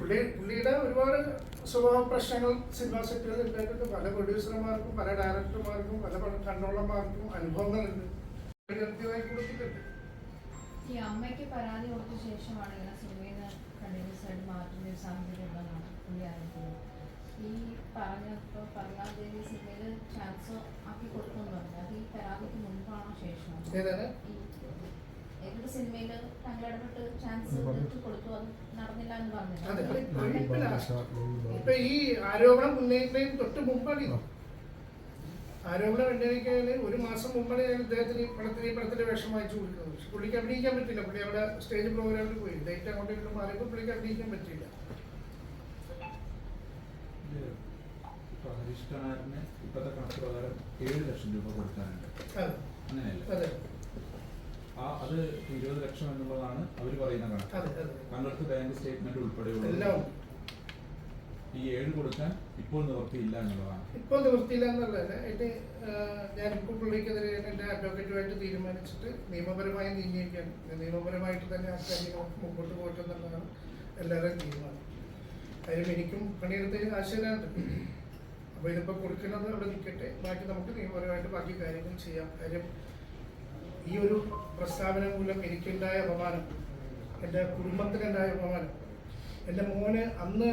പുള്ളി പുള്ളിയുടെ ഒരുപാട് സ്വഭാവ പ്രശ്നങ്ങൾ സിനിമാ സെറ്റുകളിൽ ഉണ്ടായിട്ടുണ്ട്. പല പ്രൊഡ്യൂസർമാർക്കും പല ഡയറക്ടർമാർക്കും പല പല കൺട്രോളർമാർക്കും അനുഭവങ്ങളുണ്ട്. കൃത്യമായി കൊടുത്തിട്ടുണ്ട്. ഈ അമ്മയ്ക്ക് പരാതി കൊടുത്ത ശേഷമാണ് ഇങ്ങനെ സിനിമയിൽ നിന്ന് കണ്ടിന്യൂസ് ആയിട്ട് മാറ്റുന്ന ഒരു സാഹചര്യം ഉള്ളതാണ് പുള്ളി അറിയിക്കുന്നത് ഈ പറഞ്ഞപ്പോൾ പറഞ്ഞാൽ സിനിമയിൽ ചാൻസ് ആക്കി കൊടുക്കുന്നുണ്ട്. അത് ഈ പരാതിക്ക് മുൻപാണോ ശേഷമാണോ ഈ ഏതൊരു സിനിമയിൽ താങ്കൾ ഇടപെട്ട് ചാൻസ് കൊടുത്തു അത് നടന്നില്ല എന്ന് അതെ ഇപ്പൊ ഈ ആരോപണം ഉന്നയിക്കുന്നതിന് തൊട്ട് മുമ്പാണ് ഇത്. ആരോപണം ഉന്നയിക്കുന്നതിന് ഒരു മാസം മുമ്പാണ് ഞാൻ ഇദ്ദേഹത്തിന് ഈ പടത്തിന് ഈ പടത്തിന്റെ വേഷം വായിച്ചു കൊടുക്കുന്നത്. പക്ഷെ പുള്ളിക്ക് അഭിനയിക്കാൻ പറ്റില്ല. പുള്ളി അവിടെ സ്റ്റേജ് പ്രോഗ്രാമിൽ പോയി. ഡേറ്റ് അങ്ങോട്ട് ഇങ്ങോട്ട് മാറിയപ്പോൾ പുള്ളിക്ക് അഭിനയിക്കാൻ പറ്റില്ല ഇപ്പൊ ഹരീഷ് കണാറിന് ഇപ്പോഴത്തെ കണക്ക് പ്രകാരം ഏഴ് ലക്ഷം രൂപ കൊടുക്കാനുണ്ട്. അങ്ങനെയല്ല? ആ അത് ഇരുപത് ലക്ഷം എന്നുള്ളതാണ് അവർ പറയുന്ന കണക്ക്. താങ്കൾക്ക് ബാങ്ക് സ്റ്റേറ്റ്മെന്റ് ഉൾപ്പെടെയുള്ള ഈ ഏഴ് കൊടുക്കാൻ ഇപ്പോൾ നിവൃത്തിയില്ല എന്നുള്ളതാണ്. ഇപ്പോൾ നിവൃത്തിയില്ല എന്നുള്ളതല്ല. എന്റെ ഞാൻ ഇപ്പോൾ പുള്ളിക്കെതിരെ എന്റെ അഡ്വക്കേറ്റുമായിട്ട് തീരുമാനിച്ചിട്ട് നിയമപരമായി നീങ്ങിയിരിക്കുകയാണ് നിയമപരമായിട്ട് തന്നെ ആ കാര്യങ്ങൾ മുമ്പോട്ട് പോയിട്ട് എന്നുള്ളതാണ് എല്ലാവരും തീരുമാനം. കാര്യം എനിക്കും പണിയെടുത്തതിന് ആശയമുണ്ട് അപ്പോൾ ഇതിപ്പോൾ കൊടുക്കുന്നത് അവിടെ നിൽക്കട്ടെ. ബാക്കി നമുക്ക് നിയമപരമായിട്ട് ബാക്കി കാര്യങ്ങൾ ചെയ്യാം. കാര്യം ഈ ഒരു പ്രസ്താവന മൂലം എനിക്കുണ്ടായ അപമാനം എന്റെ കുടുംബത്തിനുണ്ടായ അപമാനം എന്റെ മോന് അന്ന്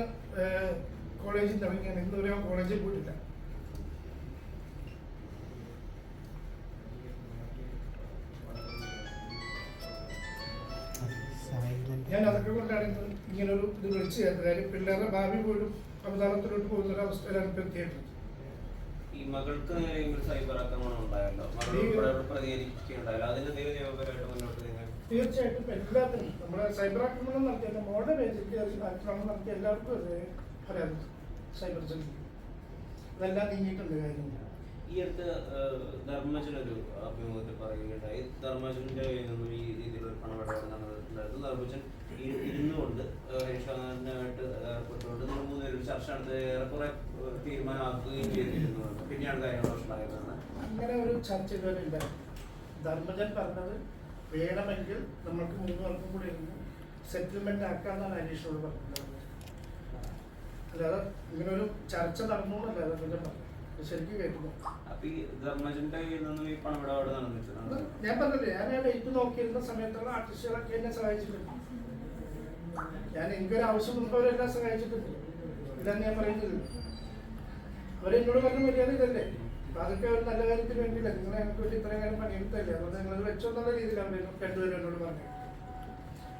കോളേജിൽ തുടങ്ങിയാൽ ഇന്ന് വരെ കോളേജിൽ പോയിട്ടില്ല. ഞാൻ അതൊക്കെ കൊണ്ടാണ് ഇങ്ങനൊരു ഇത് വിളിച്ചു ചേർത്തത് കാര്യം പിള്ളേരുടെ ഭാവി പോലും അവതാരത്തിലോട്ട് പോകുന്ന ഒരു അവസ്ഥയിലാണ് ഇപ്പോൾ എത്തിയിട്ടുള്ളത് മകൾക്ക് സൈബർ ആക്രമണം ഉണ്ടായല്ലോ. മകൾ ഈ- ഉൾപ്പെടെ അവിടെ പ്രതികരിക്കുകയുണ്ടായല്ലോ. അതിന് ദൈവ നിയമപരമായിട്ട് മുന്നോട്ട് നീങ്ങാൻ തീർച്ചയായിട്ടും എല്ലാത്തിനും നമ്മുടെ സൈബർ ആക്രമണം നടത്തിയ മോളുടെ പേജിൽ ആക്രമണം നടത്തിയ എല്ലാവർക്കും അതെ പരാതി സൈബർ സെല്ലിൽ അതെല്ലാം നീങ്ങിയിട്ടുണ്ട് കാര്യങ്ങൾ ഈ അടുത്ത് ധർമ്മജൻ ഒരു അഭിമുഖത്തിൽ പറയുകയുണ്ടായി. ധർമ്മജന്റെ കയ്യിൽ നിന്നും ഈ രീതിയിലുള്ള പണമിടപാട് നടന്നിട്ടുണ്ടായിരുന്നു. ധർമ്മജൻ ഇരുന്നുകൊണ്ട് ഏർപ്പെട്ടുകൊണ്ട് നിങ്ങൾ മൂന്നുപേരും ചർച്ച നടത്തി ഏറെക്കുറെ തീരുമാനമാക്കുകയും ചെയ്തിരുന്നുണ്ട് പിന്നെയാണ് കാര്യങ്ങൾ അങ്ങനെ ഒരു ചർച്ച ഇതുവരെ ഇല്ല ധർമ്മജൻ പറഞ്ഞത് വേണമെങ്കിൽ നമ്മൾക്ക് മൂന്ന് വർക്കും കൂടി ഇരുന്ന് സെറ്റിൽമെന്റ് ആക്കാന്നാണ് അനീഷിനോട് പറഞ്ഞത്. അല്ലാതെ ഇങ്ങനെ ഒരു ചർച്ച നടന്നു എന്നല്ല ധർമ്മജൻ പറഞ്ഞത്. ശരിക്കും കേൾക്കുന്നു. അപ്പൊ ഈ ധർമ്മജന്റെ കയ്യിൽ നിന്നും ഈ പണമിടപാട് നടന്നിട്ടുണ്ട് ഞാൻ പറഞ്ഞില്ലേ ഞാൻ ആ ഡേറ്റ് നോക്കിയിരുന്ന സമയത്തുള്ള ആർട്ടിസ്റ്റുകളൊക്കെ എന്നെ സഹായിച്ചിട്ടുണ്ട്. ഞാൻ എനിക്കൊരു ആവശ്യം വന്നവരെല്ലാം സഹായിച്ചിട്ടുണ്ട്. ഇല്ലെന്ന് ഞാൻ പറയുന്നില്ല അവരെന്നോട് പറഞ്ഞ മര്യാദ ഇതല്ലേ. അതൊക്കെ ഒരു നല്ല കാര്യത്തിന് വേണ്ടിയില്ല. നിങ്ങൾ ഞങ്ങൾക്ക് വേണ്ടി ഇത്രയും കാര്യം പണിയെടുത്തല്ലേ അതുകൊണ്ട് നിങ്ങൾ വെച്ചോ എന്നുള്ള അവർ രണ്ടുപേരും എന്നോട് പറഞ്ഞു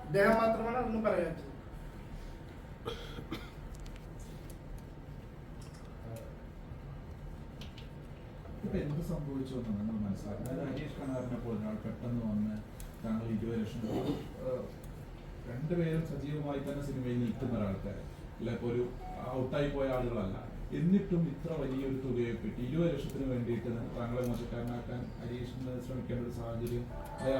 ഇദ്ദേഹം മാത്രമാണ് അതൊന്നും ഇപ്പൊ എന്ത് സംഭവിച്ചു എന്ന് നിങ്ങൾ മനസ്സിലാക്കുന്നത് അതായത് ഹരീഷ് കണാറിനെ പോലെ ഒരാൾ പെട്ടെന്ന് വന്ന് താങ്കൾ ഇരുപത് ലക്ഷം രൂപ രണ്ടുപേരും സജീവമായി തന്നെ സിനിമയിൽ നിൽക്കുന്ന ഒരാൾക്കാർ അല്ല ഇപ്പൊ ഒരു ഔട്ടായി പോയ ആളുകളല്ല. എന്നിട്ടും ഇത്ര വലിയൊരു തുകയെ പറ്റി ഇരുപത് ലക്ഷത്തിന് വേണ്ടിയിട്ട് താങ്കളെ മോശക്കാരനാക്കാൻ ഹരീഷിന് ശ്രമിക്കേണ്ട ഒരു സാഹചര്യം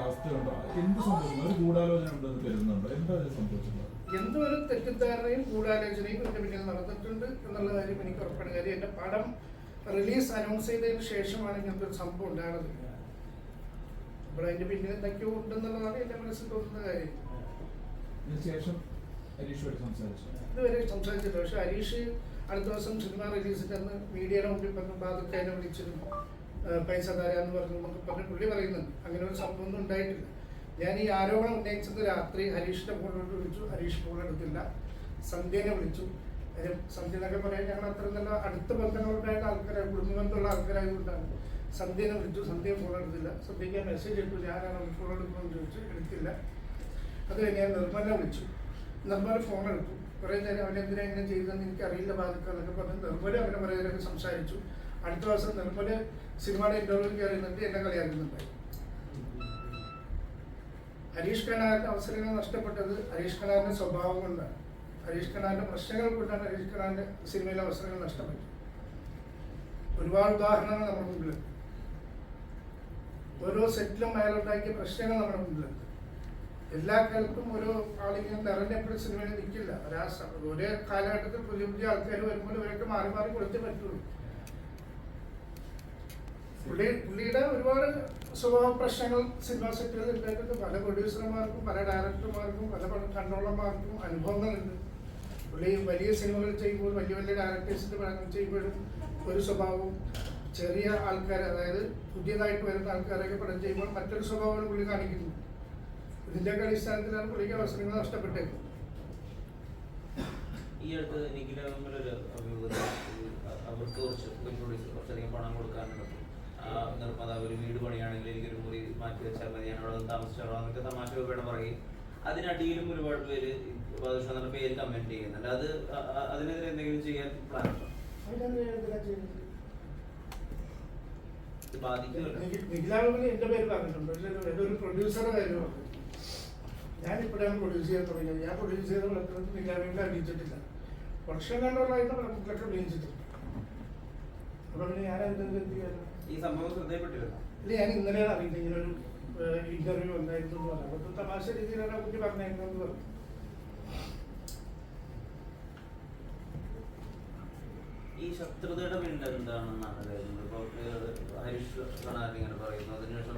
അവസ്ഥയുണ്ടോ? എന്ത് സംഭവിക്കുന്നു? ഒരു ഗൂഢാലോചന ഉണ്ടെന്ന് കരുതുന്നുണ്ടോ? എന്താ ഇത് സംഭവിച്ചിട്ടുള്ളത്? എന്തൊരു തെറ്റിദ്ധാരണയും ഗൂഢാലോചനയും എന്റെ പിന്നിൽ നടന്നിട്ടുണ്ട് എന്നുള്ള കാര്യം എനിക്ക് ഉറപ്പാണ്. കാര്യം എന്റെ പടം റിലീസ് അനൗൺസ് ചെയ്തതിന് ശേഷമാണ് ഇങ്ങനത്തെ ഒരു സംഭവം ഉണ്ടാകുന്നത്. അപ്പോൾ അതിന്റെ പിന്നിൽ എന്തൊക്കെയോ ഉണ്ടെന്നുള്ളതാണ് എന്റെ മനസ്സിൽ തോന്നുന്ന കാര്യം. ഇതിനുശേഷം ഹരീഷുമായിട്ട് സംസാരിച്ചു? ഇതുവരെ സംസാരിച്ചില്ല പക്ഷെ ഹരീഷ് അടുത്ത ദിവസം സിനിമ റിലീസ് അന്ന് മീഡിയയുടെ മുമ്പിൽ പറഞ്ഞു അതിനെ വിളിച്ചിരുന്നു. പൈസ തരാന്ന് പറഞ്ഞു നമുക്ക് പറഞ്ഞ് പുള്ളി പറയുന്നുണ്ട്. അങ്ങനെ ഒരു സംഭവമൊന്നും ഉണ്ടായിട്ടില്ല. ഞാൻ ഈ ആരോപണം ഉന്നയിച്ചത് രാത്രി ഹരീഷിന്റെ ഫോണിലോട്ട് വിളിച്ചു. ഹരീഷ് ഫോൺ എടുത്തില്ല. സന്ധ്യനെ വിളിച്ചു. സന്ധ്യനൊക്കെ പറയാൻ ഞങ്ങൾ അത്ര നല്ല അടുത്ത ബന്ധങ്ങളുണ്ടായിട്ട് ആൾക്കാരെ കുടുംബ ബന്ധമുള്ള ആൾക്കാരായതുകൊണ്ടാണ് സന്ധ്യനെ വിളിച്ചു. സന്ധ്യ ഫോൺ എടുത്തില്ല. സന്ധ്യയ്ക്ക് മെസ്സേജ് ഇട്ടു. ഞാനാണ് ഫോൺ എടുക്കുമെന്ന് ചോദിച്ചു. എടുത്തില്ല. അത് കഴിഞ്ഞ് ഞാൻ നിർമ്മല വിളിച്ചു. നിർമ്മല ഫോൺ എടുത്തു. കുറേ നേരം അവൻ എന്തിനാ ഇങ്ങനെ ചെയ്തതെന്ന് എനിക്ക് അറിയില്ല ബാധിക്കുക എന്നൊക്കെ പറഞ്ഞ് നിർമ്മല അവനെ കുറേ നേരം സംസാരിച്ചു. അടുത്ത ദിവസം നിർമ്മല സിനിമയുടെ ഇന്റർവ്യൂ കയറുന്നുണ്ട് എന്നെ കളിയാക്കുന്നുണ്ടായി. ഹരീഷ് കണാറിന്റെ അവസരങ്ങൾ നഷ്ടപ്പെട്ടത് ഹരീഷ് കണാറിന്റെ സ്വഭാവം കൊണ്ടാണ്. ഹരീഷ് കണാറിന്റെ പ്രശ്നങ്ങൾ കൊണ്ടാണ് ഹരീഷ് കണാറിന്റെ സിനിമയിലെ അവസരങ്ങൾ നഷ്ടപ്പെട്ടത്. ഒരുപാട് ഉദാഹരണങ്ങൾ നമ്മുടെ മുമ്പിലുണ്ട്. ഓരോ സെറ്റിലും അയാളുണ്ടാക്കിയ പ്രശ്നങ്ങൾ നമ്മുടെ മുമ്പിലുണ്ട്. എല്ലാ കാലത്തും ഒരു ആളിങ്ങനെ നിറഞ്ഞപ്പോഴും സിനിമയിൽ നിൽക്കില്ല. ഒരാ സ- ഒരേ കാലഘട്ടത്തിൽ പുതിയ പുതിയ ആൾക്കാർ വരുമ്പോൾ ഇവരൊക്കെ മാറി മാറി കൊടുത്തേ പറ്റുള്ളൂ. പുള്ളി പുള്ളിയുടെ ഒരുപാട് സ്വഭാവ പ്രശ്നങ്ങൾ സിനിമാ സെറ്റുകളിൽ ഉണ്ടായിട്ടുണ്ട്. പല പ്രൊഡ്യൂസർമാർക്കും പല ഡയറക്ടർമാർക്കും പല കൺട്രോളർമാർക്കും അനുഭവങ്ങളുണ്ട്. പുള്ളി വലിയ സിനിമകൾ ചെയ്യുമ്പോൾ വലിയ വലിയ ഡയറക്ടേഴ്സിന്റെ പടങ്ങൾ ചെയ്യുമ്പോഴും ഒരു സ്വഭാവവും ചെറിയ ആൾക്കാർ അതായത് പുതിയതായിട്ട് വരുന്ന ആൾക്കാരൊക്കെ പടം ചെയ്യുമ്പോൾ മറ്റൊരു സ്വഭാവമാണ് പുള്ളി കാണിക്കുന്നത്. ഇതിന്റെയൊക്കെ അടിസ്ഥാനത്തിലാണ് പുള്ളിക്ക് അവസരങ്ങൾ നഷ്ടപ്പെട്ടത്. ഈ അടുത്ത് നിഖില തമ്മിലൊരു അവർക്ക് കുറച്ച് കുറച്ചധികം പണം കൊടുക്കാനുണ്ട്. നിർമ്മാതാവ് ഒരു വീട് പണിയാണെങ്കിൽ എനിക്കൊരു മുറി മാറ്റി വെച്ചാൽ മതി. ഞാൻ അവിടെ താമസിച്ചോളാം. എന്നൊക്കെ തമാശ വേണം പറയും അതിനടിയിലും ഒരുപാട് പേര് ബാദുഷ എന്ന പേര് കമന്റ് ചെയ്യുന്നുണ്ട്. അത് അതിനെതിരെ എന്തെങ്കിലും ചെയ്യാൻ പ്ലാൻ ബാധിക്കുമല്ലോ. നിഖിലാവിന് എന്റെ പേര് പറഞ്ഞിട്ടുണ്ട്. പക്ഷേ ഇത് ഒരു പ്രൊഡ്യൂസറുടെ കാര്യം ഇപ്പോഴാണ് പ്രൊഡ്യൂസ് ചെയ്യാൻ തുടങ്ങിയത്. ഞാൻ പ്രൊഡ്യൂസ് ചെയ്ത പടത്തിൽ നിഖിലാവിനെ അറിയിച്ചിട്ടില്ല. വർഷം കണ്ടുള്ളതായിട്ട് പടത്തിലൊക്കെ അഭിനയിച്ചിട്ടുണ്ട് അപ്പോൾ പിന്നെ ഞാൻ അതിന്റെ എന്ത് ചെയ്യാനാ? ഈ സംഭവം ശ്രദ്ധയപ്പെട്ടിരുന്നു ഇല്ല ഞാൻ ഇന്നലെയാണ് അറിയുന്നത് ഇങ്ങനെ ഒരു ഇന്റർവ്യൂ ഉണ്ടായിരുന്നു എന്ന് പറഞ്ഞു അപ്പോൾ തമാശ രീതിയിലാണ് ആ കുട്ടി പറഞ്ഞേക്കുന്നത് എന്ന് പറഞ്ഞു. ഈ ശത്രുതയുടെ പിന്നിൽ എന്താണെന്നാണ് കാര്യങ്ങൾ ഇപ്പോൾ ഹരീഷ് കണാർ ഇങ്ങനെ പറയുന്നു അതിനുശേഷം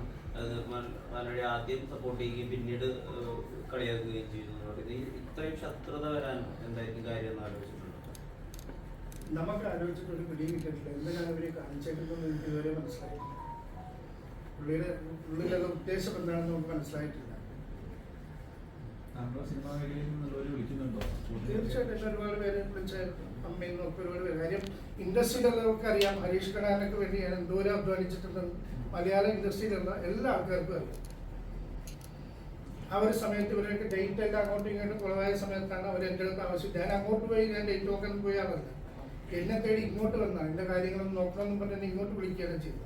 മലയാളി ആദ്യം സപ്പോർട്ട് ചെയ്യുകയും പിന്നീട് കളിയാക്കുകയും ചെയ്യുന്നു. ഇത്രയും ശത്രുത വരാൻ എന്തായിരിക്കും കാര്യം എന്ന് ആലോചിച്ചിട്ടുണ്ട്? നമുക്ക് ആലോചിച്ചിട്ടുണ്ട് പിടിയും കിട്ടിയിട്ടില്ല. എന്തിനാണ് അവർ കാണിച്ചേക്കുന്നത് എനിക്ക് ഇതുവരെ മനസ്സിലായിട്ടില്ല. പുള്ളിയുടെ പുള്ളിയുടെ ഉദ്ദേശം എന്താണെന്ന് നമുക്ക് മനസ്സിലായിട്ടില്ല നമ്മുടെ സിനിമാ മേഖലയിൽ നിന്നുള്ളവർ വിളിക്കുന്നുണ്ടോ തീർച്ചയായിട്ടും എന്നെ ഒരുപാട് പേര് വിളിച്ചായിരുന്നു അമ്മയിൽ നോക്കി ഒരുപാട് പേര്. കാര്യം ഇൻഡസ്ട്രിയിലുള്ളവർക്ക് അറിയാം ഹരീഷ് കടാനൊക്കെ വേണ്ടി ഞാൻ എന്തോരം അധ്വാനിച്ചിട്ടുണ്ടെന്ന്. മലയാള ഇൻഡസ്ട്രിയിലുള്ള എല്ലാ ആൾക്കാർക്കും അറിയാം. ആ ഒരു സമയത്ത് ഇവരൊക്കെ ഡേറ്റ് എല്ലാം അങ്ങോട്ടും ഇങ്ങോട്ടും കുറവായ സമയത്താണ് അവർ എന്റെ അടുത്ത് ആവശ്യം. ഞാൻ അങ്ങോട്ട് പോയി ഞാൻ ഡേറ്റ് നോക്കാൻ പോയാളല്ല എന്നെ തേടി ഇങ്ങോട്ട് വന്നാൽ എന്റെ കാര്യങ്ങളൊന്നും നോക്കണമെന്ന് പറഞ്ഞ് ഇങ്ങോട്ട് വിളിക്കുകയാണ് ചെയ്തത്.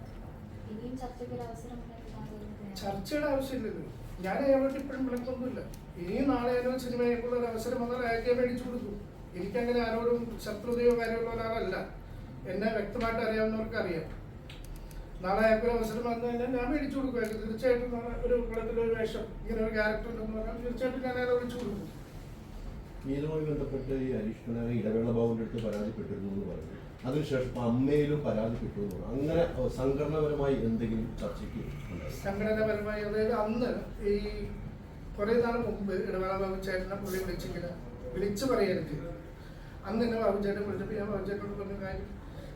ചർച്ചയുടെ ആവശ്യമില്ലല്ലോ. ഞാൻ അയാളോട് ഇപ്പോഴും വിളിക്കൊന്നുമില്ല ഇനിയും നാളെ ഏതോ സിനിമയ്ക്കുള്ള ഒരു അവസരം വന്നാൽ അയാൾക്ക് മേടിച്ചു കൊടുക്കും. എനിക്കങ്ങനെ ആരോടും ശത്രുതയോ കാര്യമുള്ള ഒരാളല്ല. എന്നെ വ്യക്തമായിട്ട് അറിയാവുന്നവർക്ക് അറിയാം. നാളെ അയാൾക്കൊരു അവസരം വന്നു കഴിഞ്ഞാൽ ഞാൻ മേടിച്ചു കൊടുക്കുമായിരിക്കും തീർച്ചയായിട്ടും നാളെ ഒരു കുളത്തിലൊരു വേഷം ഇങ്ങനെ ഒരു ക്യാരക്ടർ ഉണ്ടെന്ന് പറഞ്ഞാൽ തീർച്ചയായിട്ടും ഞാൻ അയാളെ വിളിച്ചു കൊടുക്കും. ബന്ധപ്പെട്ട് ഈ അരീഷ് ഇടവേള ബാബുവിന്റെ അടുത്ത് പരാതിപ്പെട്ടിരുന്നു. അതിനുശേഷം അമ്മയിലും പരാതിപ്പെട്ടു കിട്ടുന്നു അങ്ങനെ സംഘടനാപരമായി എന്തെങ്കിലും ചർച്ചയ്ക്ക് സംഘടനാപരമായി അതായത് അന്ന് ഈ കുറേ നാൾ മുമ്പ് ഇടവേള ബാബു ചേട്ടനെ പുള്ളി വിളിച്ചിങ്ങനെ വിളിച്ചു പറയരുത് അന്ന് എന്നെ ബാബു ചേട്ടൻ വിളിച്ചപ്പോൾ ഞാൻ ബാബു ചേട്ടനോട് പറഞ്ഞ കാര്യം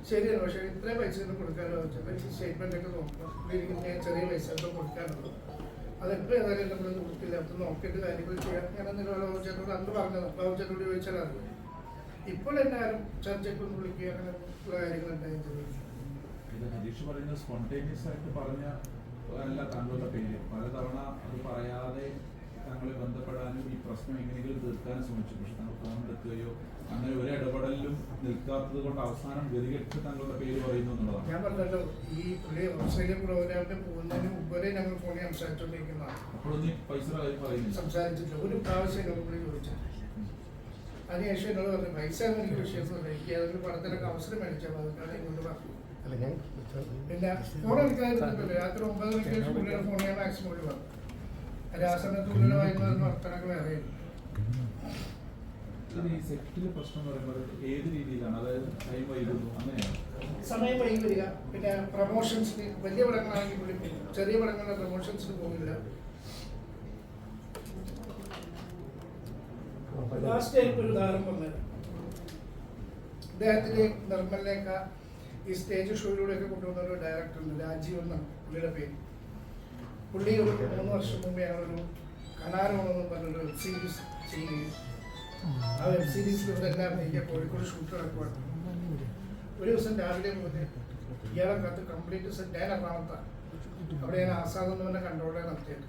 ശരിയാണ്. പക്ഷേ ഇത്രയും പൈസ ഒന്നും കൊടുക്കാനോ ബാബു ചേട്ടൻ സ്റ്റേറ്റ്മെന്റ് ഒക്കെ പുള്ളിക്ക് ഞാൻ ചെറിയ പൈസ ഒക്കെ കൊടുക്കാനുള്ളൂ അതെപ്പോൾ ഏതായാലും നമ്മൾ കൊടുക്കില്ല. അപ്പം നോക്കിയിട്ട് കാര്യങ്ങൾ ചെയ്യാം. ഞാൻ ഇടവേള ബാബു ചേട്ടനോട് അന്ന് പറഞ്ഞത് ബാബു ചേട്ടനോട് ചോദിച്ചാൽ അറിയാം ഇപ്പോൾ എല്ലാവരും ചർച്ചയ്ക്കൊന്നും വിളിക്കുക അങ്ങനെ ഉള്ള ഇത് ഹരീഷ് സ്പോണ്ടേനിയസ് ആയിട്ട് പറഞ്ഞ അല്ല താങ്കളുടെ പേര്. പലതവണ അത് പറയാതെ താങ്കളെ ബന്ധപ്പെടാനും ഈ പ്രശ്നം എങ്ങനെയെങ്കിലും തീർക്കാനും ശ്രമിച്ചു. പക്ഷെ താങ്കൾ ഫോൺ എടുക്കുകയോ അങ്ങനെ ഒരു ഇടപെടലിലും നിൽക്കാത്തത് കൊണ്ട് അവസാനം ഗതികെട്ട് താങ്കളുടെ പേര് പറയുന്നു എന്നുള്ളതാണ്. ഞാൻ പറഞ്ഞല്ലോ ഈ പുള്ളി ഓസ്ട്രേലിയൻ പ്രോഗ്രാമിന് പോകുന്നതിന് മുമ്പ് വരെ ഞങ്ങൾ ഫോണിൽ സംസാരിച്ചുകൊണ്ടിരിക്കുന്നതാണ് അപ്പോഴൊന്നും പറയുന്നില്ല. സംസാരിച്ചിട്ടില്ല. ഒരു പ്രാവശ്യം ഞങ്ങൾ പുള്ളി ചോദിച്ചിട്ട് അതിനുശേഷം എന്നോട് പറഞ്ഞു പൈസ ഒന്നും എനിക്ക് വിഷയമൊന്നുമില്ല എനിക്ക് ഏതെങ്കിലും പണത്തിനൊക്കെ അവസരം മേടിച്ചാൽ മതി. അതാണ് എന്നോട് പറഞ്ഞു പിന്നെ ഫോൺ എടുക്കാതിരുന്നിട്ടില്ല രാത്രി ഒമ്പത് മണിക്ക് ശേഷം പുള്ളിയുടെ ഫോൺ ഞാൻ മാക്സിമം ഒഴിവാക്കും അത് ആ സമയത്ത് പുള്ളിയുടെ വായിക്കുന്ന വർത്തനൊക്കെ വേറെ സെറ്റിലെ പ്രശ്നം എന്ന് ഏത് രീതിയിലാണ്? അതായത് ടൈം വൈകുന്നു അങ്ങനെയാണ്? സമയം വൈകി വരിക പിന്നെ പ്രൊമോഷൻസിന് വലിയ പടങ്ങളാണെങ്കിൽ ചെറിയ പടങ്ങളുടെ പ്രൊമോഷൻസിന് പോകില്ല. ലാസ്റ്റ് ആയിട്ട് ഒരു ഉദാഹരണം പറഞ്ഞത് നിർമ്മലിനേക്ക ഈ സ്റ്റേജ് ഷോയിലൂടെയൊക്കെ കൊണ്ടുവന്ന ഒരു ഡയറക്ടർ ഉണ്ട് രാജീവ് എന്നാണ് പുള്ളിയുടെ പേര്. പുള്ളി ഒരു മൂന്ന് വർഷം മുമ്പേ ഞങ്ങളൊരു കനാരോണെന്ന് പറഞ്ഞൊരു വെബ് സീരീസ് ചെയ്യുകയും ആ വെബ് സീരീസിലൂടെ ഇവരെല്ലാം എനിക്ക് കോഴിക്കോട് ഷൂട്ട് നടക്കുവാണ്. ഒരു ദിവസം രാവിലെ മുതൽ ഇയാളെ കത്ത് കംപ്ലീറ്റ് സെറ്റ് ഞാൻ എറണാകുളത്താണ് അവിടെ ഞാൻ ആസാദ് എന്ന് പറഞ്ഞ കൺട്രോളെ നടത്തിയത്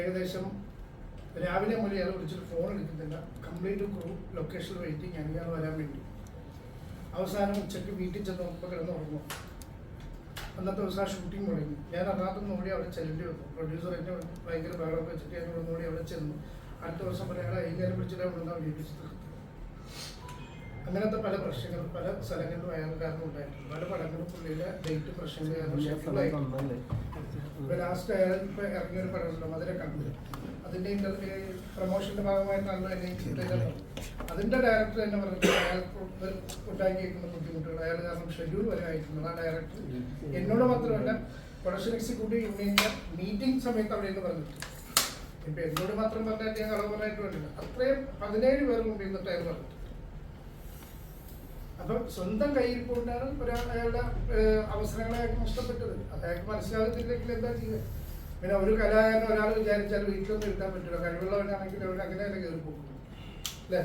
ഏകദേശം രാവിലെ മുതൽ ഇയാൾ വിളിച്ചിട്ട് ഫോൺ എടുക്കുന്നില്ല. കംപ്ലീറ്റ് ക്രൂ ലൊക്കേഷനിൽ വെയിറ്റിംഗ് ആണ് ഇയാൾ വരാൻ വേണ്ടി. അവസാനം ഉച്ചയ്ക്ക് വീട്ടിൽ ചെന്ന് നോക്കുമ്പോൾ കിടന്ന് ഉറങ്ങും. അന്നത്തെ ദിവസം ആ ഷൂട്ടിംഗ് തുടങ്ങി. ഞാൻ അതിനകത്ത് ഓടി അവിടെ ചെല്ലേണ്ടി വന്നു. പ്രൊഡ്യൂസർ എന്നെ ഭയങ്കര ബഹളമൊക്കെ വെച്ചിട്ട് ഞാൻ നോടി അവിടെ ചെന്നു. അടുത്ത ദിവസം പറയാൻ അയ്യായിരം വിളിച്ചിട്ട് അവിടെ നിന്ന് വിളിപ്പിച്ചത് അങ്ങനത്തെ പല പ്രശ്നങ്ങളും പല സ്ഥലങ്ങളിലും കാരണം ഉണ്ടായിട്ടുണ്ട്. പല പടങ്ങളും പുള്ളിയുടെ ഡേറ്റ് പ്രശ്നങ്ങൾ. ഇപ്പൊ ലാസ്റ്റ് അയാൾ ഇപ്പൊ ഇറങ്ങിയൊരു ഉണ്ടോ മധുര കണ്ടു അതിന്റെ ഇന്റർവ്യൂ പ്രൊമോഷന്റെ ഭാഗമായിട്ടാണല്ലോ എന്നെ ചെയ്തത് അതിന്റെ ഡയറക്ടർ തന്നെ പറഞ്ഞിട്ട് അയാൾക്ക് ഉണ്ടാക്കിയിരിക്കുന്ന ബുദ്ധിമുട്ടുകൾ. അയാൾ കാരണം ഷെഡ്യൂൾ വരെ ആയിട്ടുണ്ട് ആ ഡയറക്ടർ എന്നോട് മാത്രമല്ല പ്രൊഡക്ഷൻ എക്സിക്യൂട്ടീവ് യൂണിയന്റെ മീറ്റിംഗ് സമയത്ത് അവിടെ നിന്ന് പറഞ്ഞിട്ട്. ഇപ്പൊ എന്നോട് മാത്രം പറഞ്ഞാൽ ഞാൻ കളവ് പറഞ്ഞിട്ട് വേണ്ടില്ല അത്രയും പതിനേഴ് പേർ കൊണ്ടിരുന്നിട്ടായിരുന്നു പറഞ്ഞിട്ട്. അപ്പം സ്വന്തം കയ്യിൽ കൊണ്ടാണ് ഒരാൾ അയാളുടെ അവസരങ്ങളെ അയാൾക്ക് നഷ്ടപ്പെട്ടത്. അയാൾക്ക് മനസ്സിലാകത്തില്ലെങ്കിൽ എന്താ ചെയ്യുക? പിന്നെ ഒരു കലാകാരൻ ഒരാൾ വിചാരിച്ചാൽ വീട്ടിലൊന്നും എഴുതാൻ പറ്റില്ല. കഴിവുള്ളവനാണെങ്കിൽ അവർ അങ്ങനെ തന്നെ കയറി പോകും. അല്ലേ?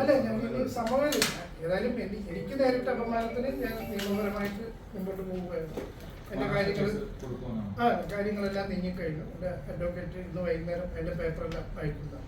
അല്ലെ സമയമില്ല ഏതായാലും എനി- എനിക്ക് നേരിട്ട് അപമാനത്തിന് ഞാൻ നിയമപരമായിട്ട് മുമ്പോട്ട് പോവുകയാണ് എന്റെ കാര്യങ്ങൾ. ആ കാര്യങ്ങളെല്ലാം നീങ്ങിക്കഴിഞ്ഞു എന്റെ അഡ്വക്കേറ്റ് ഇന്ന് വൈകുന്നേരം എന്റെ പേപ്പറെല്ലാം അയക്കുന്നതാണ്